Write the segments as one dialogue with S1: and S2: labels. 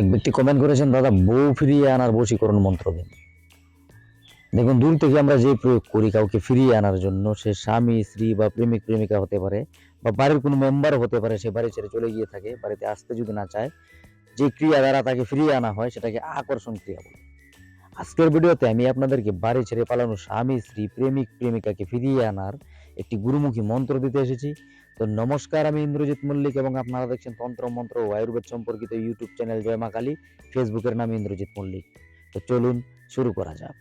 S1: এক ব্যক্তি কমেন্ট করেছেন, দাদা, বউ ফিরিয়ে আনার বশীকরণ মন্ত্র দিন দেখুন, দূর থেকে আমরা যে প্রয়োগ করি কাউকে ফিরিয়ে আনার জন্য, সে স্বামী, স্ত্রী বা প্রেমিক, প্রেমিকা হতে পারে বা বাড়ির কোনো মেম্বার হতে পারে, সে বাড়ি ছেড়ে চলে গিয়ে থাকে, বাড়িতে আসতে যদি না চায়, যে ক্রিয়া দ্বারা তাকে ফিরিয়ে আনা হয়, সেটাকে আকর্ষণ ক্রিয়া বলে। আজকের ভিডিওতে আমি আপনাদেরকে বাড়ি ছেড়ে পালানো স্বামী, স্ত্রী, প্রেমিক, প্রেমিকাকে ফিরিয়ে আনার একটি গুরুমুখী মন্ত্র দিতে এসেছি। তো নমস্কার, আমি ইন্দ্রজিৎ মল্লিক এবং আপনারা দেখছেন তন্ত্র মন্ত্র ও আয়ুর্বেদ সম্পর্কিত ইউটিউব চ্যানেল জয় মা কালী। ফেসবুকের নাম ইন্দ্রজিৎ মল্লিক। তো চলুন শুরু করা যাক।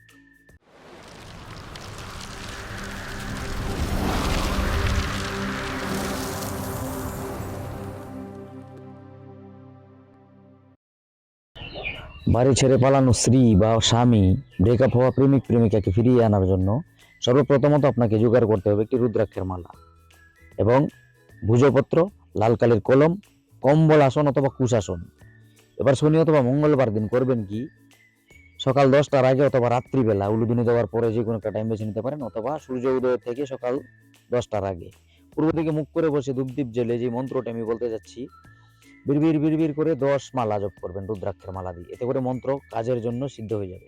S1: বাড়ি ছেড়ে পালানো স্ত্রী বা স্বামী ব্রেকআপ হওয়া প্রেমিক প্রেমিকাকে ফিরিয়ে আনার জন্য সর্বপ্রথমত আপনাকে জোগাড় করতে হবে একটি রুদ্রাক্ষের মালা। এবং ভুজপত্র, লাল কালির কলম, কম্বল আসন অথবা কুশাসন এবার শনি অথবা মঙ্গলবার দিন করবেন কি? সকাল দশটার আগে অথবা রাত্রিবেলা উলুদিনে দেওয়ার পরে যে কোনো একটা টাইম বেছে নিতে পারেন অথবা সূর্য উদয় থেকে সকাল দশটার আগে। পূর্ব দিকে মুখ করে বসে ধূপদীপ জেলে যে মন্ত্রটা আমি বলতে যাচ্ছি, বিড়বিড় বিড়বিড় করে দশ মালা জপ করবেন, রুদ্রাক্ষের মালা দিয়ে। এতে করে মন্ত্র কাজের জন্য সিদ্ধ হয়ে যাবে।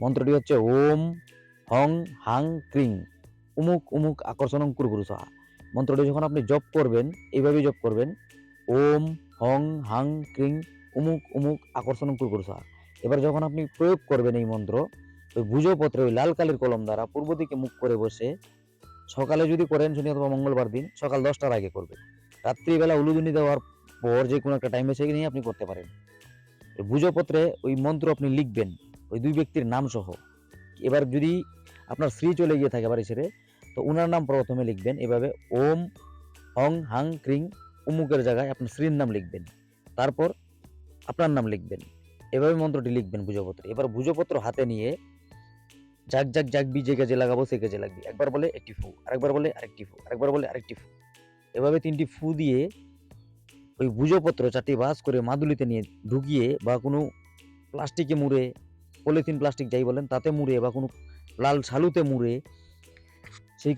S1: মন্ত্রটি হচ্ছে ওম হং হাং ক্রিং। উমুক উমুক আকর্ষণং কুরকুরু সাহা। মন্ত্রটি যখন আপনি জপ করবেন, এইভাবেই জপ করবেন, ওম, হং, হাং, ক্রিং, উমুক উমুক, আকর্ষণ কুরকুরু সাহা এবার যখন আপনি প্রয়োগ করবেন এই মন্ত্র, ওই ভুজপত্রে ওই লাল কালির কলম দ্বারা পূর্ব দিকে মুখ করে বসে, সকালে যদি করেন শনি অথবা মঙ্গলবার দিন, সকাল দশটার আগে করবেন। রাত্রিবেলা উলুদুনি দেওয়ার পর যে কোনো একটা টাইমে বেছে নিয়ে আপনি করতে পারেন। ভুজপত্রে ওই মন্ত্র আপনি লিখবেন, ওই দুই ব্যক্তির নাম সহ এবার যদি আপনার স্ত্রী চলে গিয়ে থাকে বাড়ি ছেড়ে তো ওনার নাম প্রথমে লিখবেন, এভাবে ওম, হং, হাং, ক্রিং, উমুকের জায়গায় আপনার স্ত্রীর নাম লিখবেন। তারপর আপনার নাম লিখবেন। এভাবে মন্ত্রটি লিখবেন ভুজপত্রে। এবার ভুজপত্র হাতে নিয়ে জাগ জাগ জাগবি যে কাজে লাগাবো, সে কাজে লাগবি। একবার বলে একটি ফু, আরেকবার বলে আরেকটি ফু, আরেকবার বলে আরেকটি ফু। এভাবে তিনটি ফু দিয়ে ওই ভুজপত্র চারটি ভাঁজ করে মাদুলিতে নিয়ে ঢুকিয়ে বা কোনো প্লাস্টিকে মুড়ে, পলিথিন, প্লাস্টিক যাই বলেন, তাতে মুড়ে বা কোনো লাল শালুতে মুড়ে সেই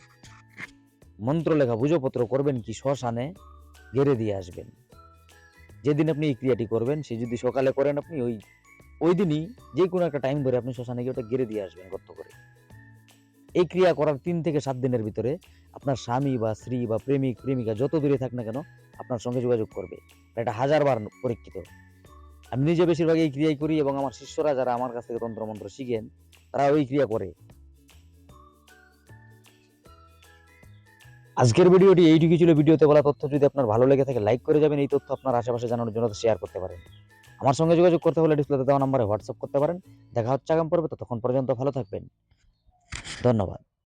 S1: মন্ত্র লেখা ভুজপত্র করবেন কি শ্মশানে গেড়ে দিয়ে আসবেন। যেদিন আপনি এই ক্রিয়াটি করবেন, সে যদি সকালে করেন আপনি ওই ওই দিনই যে কোনো একটা টাইম ধরে আপনি শ্মশানে গিয়ে ওটা গেড়ে দিয়ে আসবেন গর্ত করে। এই ক্রিয়া করার তিন থেকে সাত দিনের ভিতরে আপনার স্বামী বা স্ত্রী বা প্রেমিক, প্রেমিকা যত দূরে থাক না কেন আপনার সঙ্গে যোগাযোগ করবে। এটা হাজার বার পরীক্ষিত। আমি নিজে বেশিরভাগ এই ক্রিয়াই করি এবং আমার শিষ্যরা যারা আমার কাছ থেকে তন্ত্রমন্ত্র শিখেন তারা ওই ক্রিয়া করে। আজকের ভিডিওটি এইটুকু ছিল। ভিডিওতে বলা তথ্য যদি আপনার ভালো লেগে থাকে লাইক করে যাবেন। এই তথ্য আপনার আশেপাশে জানানোর জন্য শেয়ার করতে পারেন। আমার সঙ্গে যোগাযোগ করতে হলে ডিসপ্লেতে দেওয়া নাম্বারে হোয়াটসঅ্যাপ করতে পারেন। দেখা হচ্ছে আগাম পর্বে। ততক্ষণ পর্যন্ত ভালো থাকবেন। ধন্যবাদ।